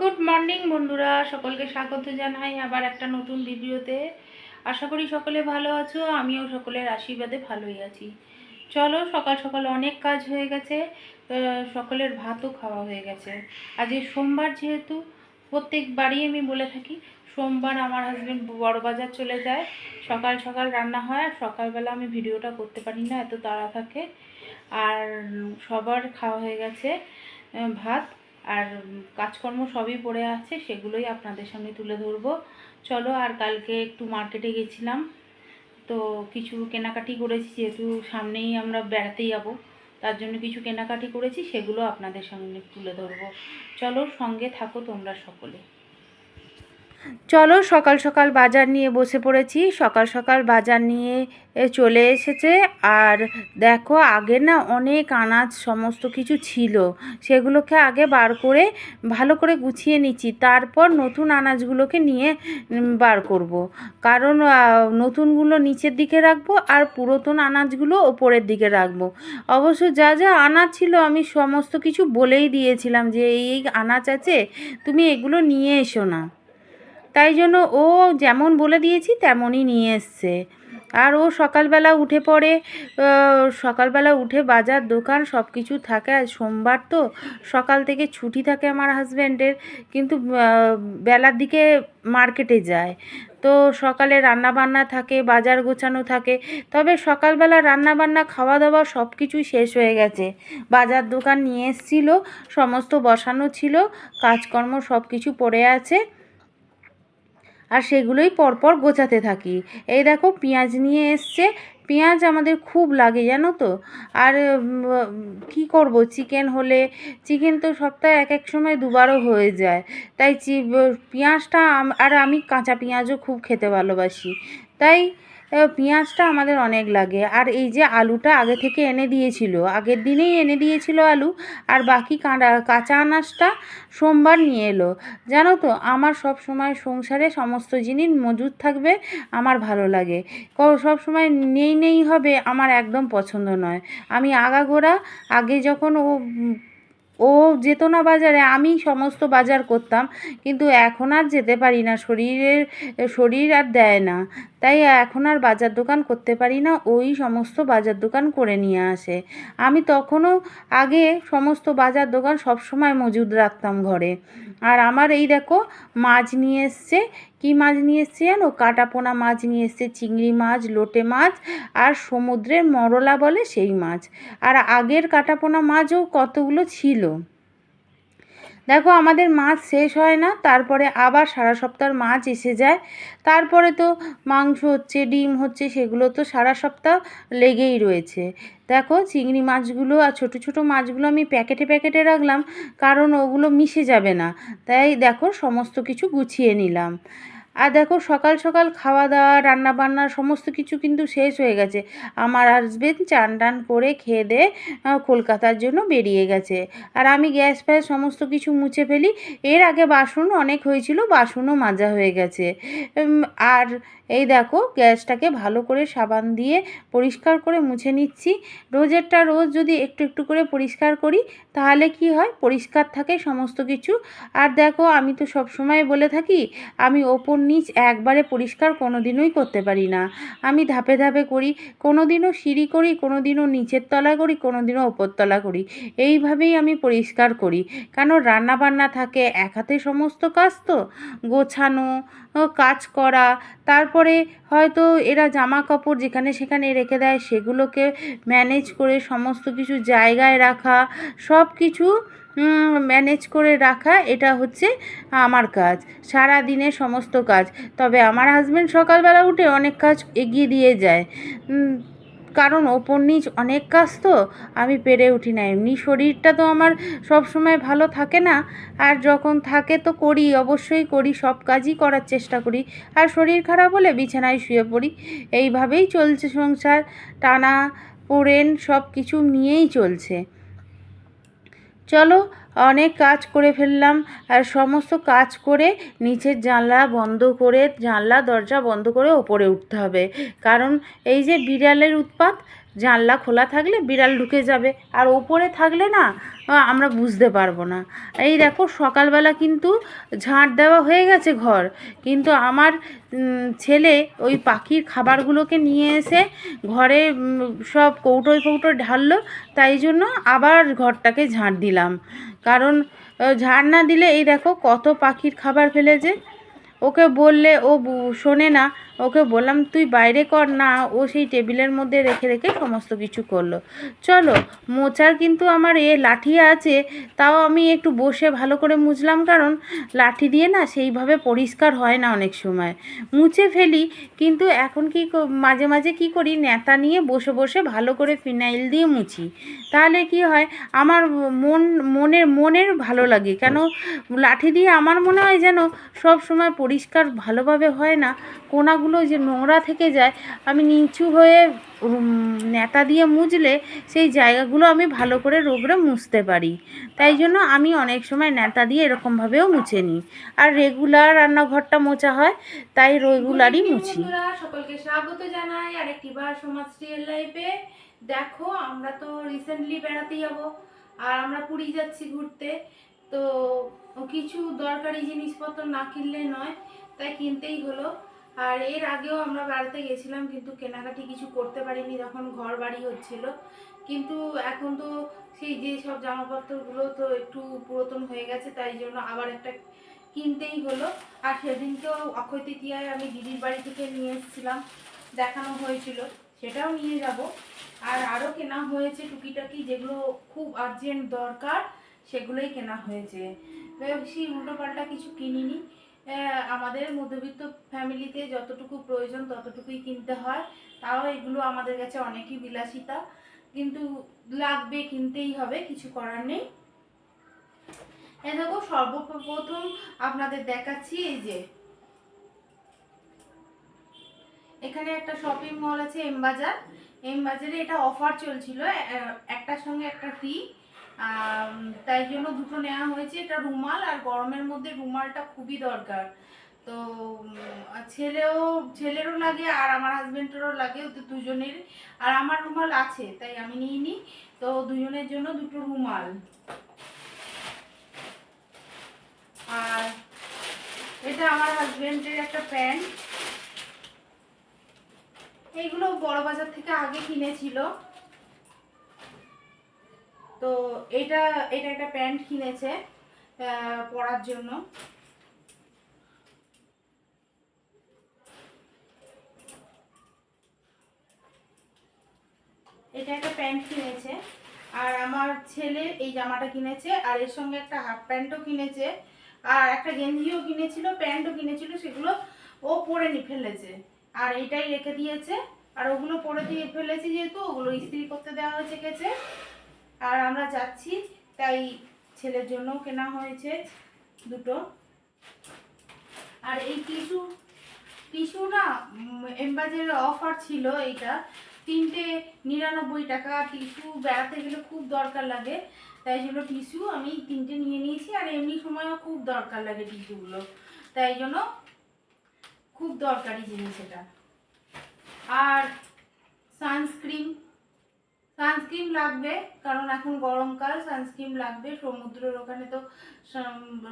Good morning বন্ধুরা। সকলকে স্বাগত জানাই আবার একটা নতুন ভিডিওতে। আশা করি সকলে ভালো আছো, আমিও সকলের আশীর্বাদে ভালোই আছি। চলো, সকাল সকাল অনেক কাজ হয়ে গেছে সকলের ভাতও খাওয়া হয়ে গেছে। আজ সোমবার যেহেতু প্রত্যেকবারই আমি বলে থাকি, সোমবার আমার হাজব্যান্ড বড় বাজার চলে যায়। সকাল সকাল রান্না হয়, আর সকালবেলা আমি ভিডিওটা করতে পারি না, এত তাড়া থাকে। আর সবার খাওয়া হয়ে গেছে ভাত। আর কাজকর্ম সবই পড়ে আছে, সেগুলোই আপনাদের সামনে তুলে ধরবো। চলো, আর কালকে একটু মার্কেটে গেছিলাম, তো কিছু কেনাকাটি করেছি, যেহেতু সামনেই আমরা বেড়াতে যাব, তার জন্য কিছু কেনাকাটি করেছি, সেগুলো আপনাদের সামনে তুলে ধরবো। চলো, সঙ্গে থাকো তোমরা সকলে। চলো সকাল সকাল বাজার নিয়ে বসে পড়েছি। সকাল সকাল বাজার নিয়ে চলে এসেছে। আর দেখো, আগে না অনেক আনাজ সমস্ত কিছু ছিল। সেগুলোকে আগে বার করে, ভালো করে গুছিয়ে নিচ্ছি। তারপর নতুন আনাজগুলোকে নিয়ে বার করব। কারণ নতুনগুলো নিচের দিকে রাখব আর পুরাতন আনাজগুলো ওপরের দিকে রাখব। অবশ্য যা যা আনাজ ছিল আমি সমস্ত কিছু বলেই দিয়েছিলাম যে এই আনাজ আছে, তুমি এগুলো নিয়ে এসো না। তাই জন্য ও যেমন বলে দিয়েছি তেমনই নিয়ে এসছে। আর ও সকালবেলা উঠে পড়ে সকালবেলা উঠে বাজার, দোকান সব কিছু থাকে। আর সোমবার তো, সকাল থেকে ছুটি থাকে আমার হাজব্যান্ডের। কিন্তু বেলার দিকে মার্কেটে যায়। তো সকালে রান্না বান্না থাকে, বাজার গোছানো থাকে। তবে সকালবেলা রান্না বান্না খাওয়া দাওয়া সব কিছুই শেষ হয়ে গেছে। বাজার দোকান নিয়ে এসেছিল, সমস্ত বসানো ছিল, কাজকর্ম সব কিছু পড়ে আছে। আর সেগুলোই পরপর গোছাতে থাকি। এই দেখো, পেঁয়াজ নিয়ে এসছে। পেঁয়াজ আমাদের খুব লাগে, জানো তো? আর কি করব? চিকেন হলে, চিকেন তো সপ্তাহে এক এক সময় দুবারও হয়ে যায়। তাই পেঁয়াজটা আর আমি কাঁচা পেঁয়াজও খুব খেতে ভালোবাসি। তাই পেঁয়াজটা আমাদের অনেক লাগে। আর এই যে আলুটা আগে থেকে এনে দিয়েছিল, আগের দিনেই এনে দিয়েছিল আলু, আর বাকি কাঁড়া, কাঁচা আনাজটা সোমবার নিয়ে এলো। জানো তো, আমার সব সময় সংসারে সমস্ত জিনিস মজুদ থাকবে, আমার ভালো লাগে। সব সময় নেই নেই হবে, আমার একদম পছন্দ নয়। আমি আগাগোড়া আগে যখন ও ও যেত না বাজারে আমি সমস্ত বাজার করতাম। কিন্তু এখন আর যেতে পারি না, শরীরের, শরীর আর দেয় না। তাই এখন আর বাজার দোকান করতে পারি না, ওই সমস্ত বাজার দোকান করে নিয়ে আসে। আমি তখনও আগে সমস্ত বাজার দোকান সবসময় মজুদ রাখতাম ঘরে। আর আমার এই দেখো মাছ নিয়ে এসছে। কী মাছ নিয়ে এসছে জানো? কাটাপোনা মাছ নিয়ে এসছে, চিংড়ি মাছ, লোটে মাছ আর সমুদ্রের মরলা বলে সেই মাছ। আর আগের কাটাপোনা মাছও কতগুলো ছিল? দেখো আমাদের মাছ শেষ হয় না, তারপরে আবার সারা সপ্তাহ মাছ এসে যায়। তারপরে তো মাংস হচ্ছে, ডিম হচ্ছে, সেগুলো তো সারা সপ্তাহ লেগেই রয়েছে। দেখো চিংড়ি মাছগুলো আর ছোট ছোটো মাছগুলো আমি প্যাকেটে প্যাকেটে রাখলাম, কারণ ওগুলো মিশে যাবে না। তাই দেখো সমস্ত কিছু গুছিয়ে নিলাম। আর দেখো সকাল সকাল খাওয়া দাওয়া, রান্না বান্না সমস্ত কিছু কিন্তু শেষ হয়ে গেছে। আমার হাজবেন্ড চান টান করে খেয়ে দিয়ে কলকাতার জন্য বেরিয়ে গেছে। আর আমি গ্যাস ফ্যাস সমস্ত কিছু মুছে ফেলি। এর আগে বাসন অনেক হয়েছিল, বাসনও মাজা হয়ে গেছে। আর এই দেখো, গ্যাসটাকে ভালো করে সাবান দিয়ে পরিষ্কার করে মুছে নিচ্ছি। রোজেরটা রোজ যদি একটু একটু করে পরিষ্কার করি, তাহলে কি হয়? পরিষ্কার থাকে সমস্ত কিছু। আর দেখো, আমি তো সব সময় বলে থাকি, আমি ওপর নিচ একবারে পরিষ্কার কোনো দিনই করতে পারি না। আমি ধাপে ধাপে করি কোনো দিনও সিঁড়ি করি কোনো দিনও নিচের তলা করি কোনো দিনও ওপর তলা করি। এইভাবেই আমি পরিষ্কার করি। কারণ রান্না বান্না থাকে, এক হাতে সমস্ত কাজ তো। গোছানো কাজ করা। তারপরে হয়তো এরা জামা কাপড় যেখানে সেখানে রেখে দেয়, সেগুলোকে ম্যানেজ করে সমস্ত কিছু জায়গায় রাখা সব কিছু ম্যানেজ করে রাখা, এটা হচ্ছে আমার কাজ সারা দিনের সমস্ত কাজ। তবে আমার হাজব্যান্ড সকালবেলা উঠে অনেক কাজ এগিয়ে দিয়ে যায়। কারণ ওপর নিচ অনেক কাজ তো, আমি পেরে উঠি না। এমনি শরীরটা তো আমার সব সময় ভালো থাকে না, আর যখন থাকে তো করি, অবশ্যই করি, সব কাজই করার চেষ্টা করি। আর শরীর খারাপ হলে বিছানায় শুয়ে পড়ি। এইভাবেই চলছে সংসার, টানা পোড়েন সব কিছু নিয়েই চলছে। চলো অনেক কাজ করে ফেললাম আর সমস্ত কাজ করে নিচের জানলা বন্ধ করে, জানলা দরজা বন্ধ করে ওপরে উঠতে হবে। কারণ এই যে বিড়ালের উৎপাত জানলা খোলা থাকলে বিড়াল ঢুকে যাবে। আর ওপরে থাকলে না আমরা বুঝতে পারব না। এই দেখো, সকালবেলা কিন্তু ঝাঁট দেওয়া হয়ে গেছে ঘর। কিন্তু আমার ছেলে ওই পাখির খাবারগুলোকে নিয়ে এসে ঘরে সব কৌটোয় কৌটোয় ঢাললো। তাই জন্য আবার ঘরটাকে ঝাঁট দিলাম। কারণ ঝাড় না দিলে এই দেখো কত পাখির খাবার ফেলেছে। ওকে বললে, ও শোনে না ওকে বললাম, তুই বাইরে কর না। ও সেই টেবিলের মধ্যে রেখে রেখে সমস্ত কিছু করল। চলো, মোচার কিন্তু আমার এ লাঠি আছে, তাও আমি একটু বসে ভালো করে মুছলাম, কারণ লাঠি দিয়ে না সেইভাবে পরিষ্কার হয় না অনেক সময়। মুছে ফেলি, কিন্তু এখন কি মাঝে মাঝে কি করি, নেতা নিয়ে বসে বসে ভালো করে ফিনাইল দিয়ে মুছি। তাহলে কি হয়, আমার মন, মনের মনের ভালো লাগে। কেন, লাঠি দিয়ে আমার মনে হয় যেন সব সময় পরিষ্কার ভালোভাবে হয় না, কোনাগুলো যে নোংরা থেকে যায় আমি নিচু হয়ে নেতা দিয়ে মুছলে সেই জায়গাগুলো আমি ভালো করে রোগড়ে মুছতে পারি। তাই জন্য আমি অনেক সময় নেতা দিয়ে এরকমভাবেও মুছে নিই। আর রেগুলার রান্নাঘরটা মোছা হয় তাই রেগুলারই মুছি। সকলকে স্বাগত জানাই আরেকটি বার সমাজ রিয়েল লাইফে। দেখো আমরা তো রিসেন্টলি বেড়াতে যাব আর আমরা পুরী যাচ্ছি ঘুরতে। তো কিছু দরকারি জিনিসপত্র না কিনলে নয় তাই কিনতেই হলো। আর এর আগেও আমরা বেড়াতে গেছিলাম, কিন্তু কেনাকাটি কিছু করতে পারিনি যখন ঘর বাড়ি হচ্ছিল। কিন্তু এখন তো সেই যে সব জামাপত্রগুলো তো একটু পুরাতন হয়ে গেছে, তাই জন্য আবার একটা কিনতেই হলো। আর সেদিনকেও অক্ষয় তৃতীয়ায় আমি দিদির বাড়ি থেকে নিয়ে এসেছিলাম, দেখানো হয়েছিল, সেটাও নিয়ে যাব। আর আরও কেনা হয়েছে টুকিটাকি, যেগুলো খুব আর্জেন্ট দরকার, সেগুলোই কেনা হয়েছে। বেশি উল্টোপাল্টা কিছু কিনিনি। আমাদের মধ্যবিত্ত ফ্যামিলিতে যতটুকু প্রয়োজন ততটুকুই কিনতে হয়। তাও এগুলো আমাদের কাছে অনেকই বিলাসিতা। কিন্তু লাগবে, কিনতেই হবে, কিছু করার নেই। এই দেখো, সর্বপ্রথম আপনাদের দেখাচ্ছি এই যে। এখানে একটা শপিং মল আছে এম বাজার এম বাজারে এটা অফার চলছিল, এ- একটার সঙ্গে একটা ফ্রি তাই জন্য দুটো নেওয়া হয়েছে। এটা রুমাল আর গরমের মধ্যে রুমালটা খুবই দরকার। তো ছেলেও, ছেলেরও লাগে আর আমার হাজবেন্ডেরও লাগে, ওদের দুজনের। আর আমার রুমাল আছে, তাই আমি নিয়ে নিই তো দুজনের জন্য দুটো রুমাল। আর এটা আমার হাজবেন্ডের একটা প্যান্ট। এইগুলো বড় বাজার থেকে আগে কিনেছিল। তো এটা এটা একটা প্যান্ট কিনেছে পরার জন্য। এটা একটা প্যান্ট কিনেছে, আর আমার ছেলে এই জামাটা কিনেছে, আর এর সঙ্গে একটা হাফ প্যান্টও কিনেছে, আর একটা গেঞ্জিও কিনেছিল, প্যান্টও কিনেছিল, সেগুলো ও পরে নি, ফেলেছে। আর এটাই রেখে দিয়েছে, আর ওগুলো পরে দিয়ে ফেলেছে যেহেতু, ওগুলো ইস্ত্রি করতে দেওয়া হয়েছে গেছে আর আমরা যাচ্ছি, তাই ছেলের জন্যও কেনা হয়েছে দুটো। আর এই টিস্যু টিস্যু না এমবাজের অফার ছিল এইটা। তিনটে নিরানব্বই টাকা টিস্যু বেড়াতে গেলে খুব দরকার লাগে। তাই জন্য টিস্যু আমি তিনটে নিয়ে নিয়েছি, আর এমনি সময়ও খুব দরকার লাগে টিস্যুগুলো তাই জন্য খুব দরকারি জিনিস এটা। আর সানস্ক্রিন সানস্ক্রিন লাগবে, কারণ এখন গরমকাল সানস্ক্রিন লাগবে। সমুদ্রের ওখানে তো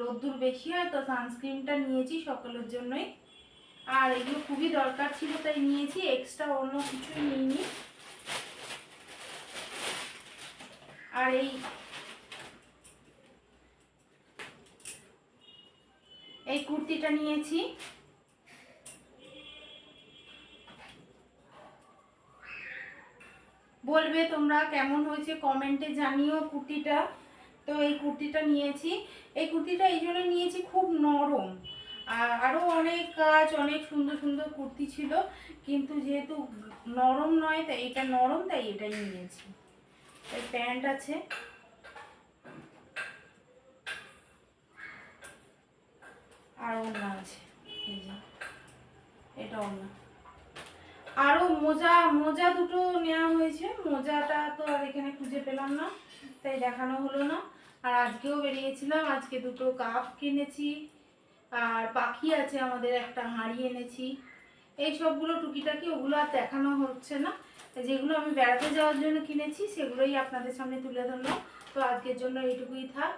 রোদ্দুর বেশি হয়, তো সানস্ক্রিনটা নিয়েছি সকলের জন্যই। আর এগুলো খুবই দরকার ছিল, তাই নিয়েছি। এক্সট্রা অন্য কিছুই নিইনি। আর এই এই কুর্তিটা নিয়েছি। বলবে তোমরা কেমন হয়েছে কমেন্টে জানিও কুর্তিটা। তো এই কুর্তিটা নিয়েছি। এই কুর্তিটা এই জন্য নিয়েছি খুব নরম। আর আরও অনেক কাজ, অনেক সুন্দর সুন্দর কুর্তি ছিল। কিন্তু যেহেতু নরম নয়, তাই এটা নরম, তাই এটাই নিয়েছি। এই প্যান্ট আছে। আর অন্য আছে। এটা ওড়না। আরও মোজা মোজা দুটো নেওয়া হয়েছে। মোজাটা তো আর এখানে খুঁজে পেলাম না, তাই দেখানো হলো না। আর আজকেও বেরিয়েছিলাম, আজকে দুটো কাপ কিনেছি। আর পাখি আছে আমাদের, একটা হাঁড়ি এনেছি। এই সবগুলো টুকিটাকি, ওগুলো আর দেখানো হচ্ছে না। যেগুলো আমি বেড়াতে যাওয়ার জন্য কিনেছি, সেগুলোই আপনাদের সামনে তুলে ধরলাম। তো আজকের জন্য এইটুকুই থাক।